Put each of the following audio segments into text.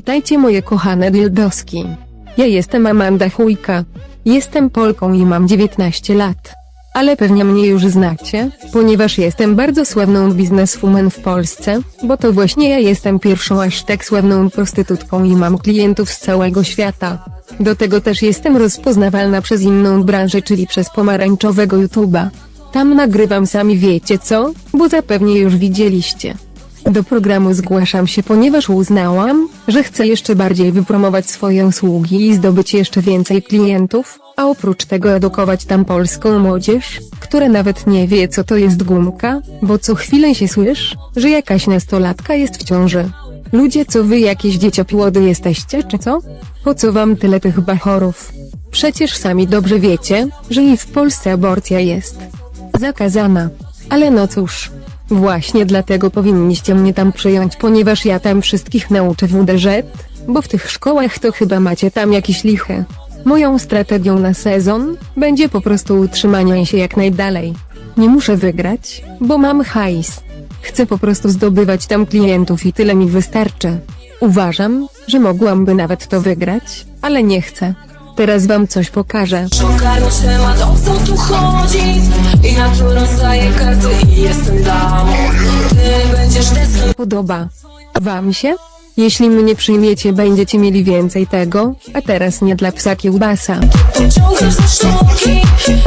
Witajcie moje kochane dildoski. Ja jestem Amanda Chujka. Jestem Polką i mam 19 lat. Ale pewnie mnie już znacie, ponieważ jestem bardzo sławną bizneswoman w Polsce, bo to właśnie ja jestem pierwszą aż tak sławną prostytutką i mam klientów z całego świata. Do tego też jestem rozpoznawalna przez inną branżę, czyli przez pomarańczowego YouTube'a. Tam nagrywam sami wiecie co, bo zapewnie już widzieliście. Do programu zgłaszam się, ponieważ uznałam, że chcę jeszcze bardziej wypromować swoje usługi i zdobyć jeszcze więcej klientów, a oprócz tego edukować tam polską młodzież, która nawet nie wie co to jest gumka, bo co chwilę się słysz, że jakaś nastolatka jest w ciąży. Ludzie co wy jakieś dzieciopłody jesteście czy co? Po co wam tyle tych bachorów? Przecież sami dobrze wiecie, że i w Polsce aborcja jest zakazana. Ale no cóż. Właśnie dlatego powinniście mnie tam przyjąć, ponieważ ja tam wszystkich nauczę WDŻ, bo w tych szkołach to chyba macie tam jakieś lichy. Moją strategią na sezon będzie po prostu utrzymanie się jak najdalej. Nie muszę wygrać, bo mam hajs. Chcę po prostu zdobywać tam klientów i tyle mi wystarczy. Uważam, że mogłamby nawet to wygrać, ale nie chcę. Teraz wam coś pokażę. Ogarnąć temat, o co tu chodzi I na tu rozdaję karty i jestem damą Ty będziesz tęsknił Podoba wam się? Jeśli mnie przyjmiecie, będziecie mieli więcej tego, a teraz nie dla psa kiełbasa. Pociągasz za sztuki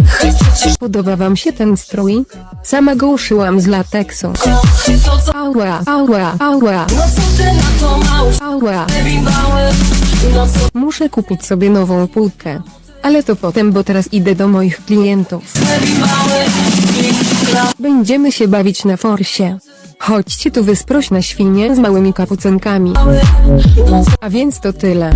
Chcę cię Podoba wam się ten strój? Sama go uszyłam z lateksu. kochać To co, Ała, ała, ała, no co ty na to małż ała. Biwały No co Muszę kupić sobie nową półkę. Ale to potem, bo teraz idę do moich klientów. Będziemy się bawić na forsie. Chodźcie tu wysproś na świnie z małymi kapucenkami. A więc to tyle.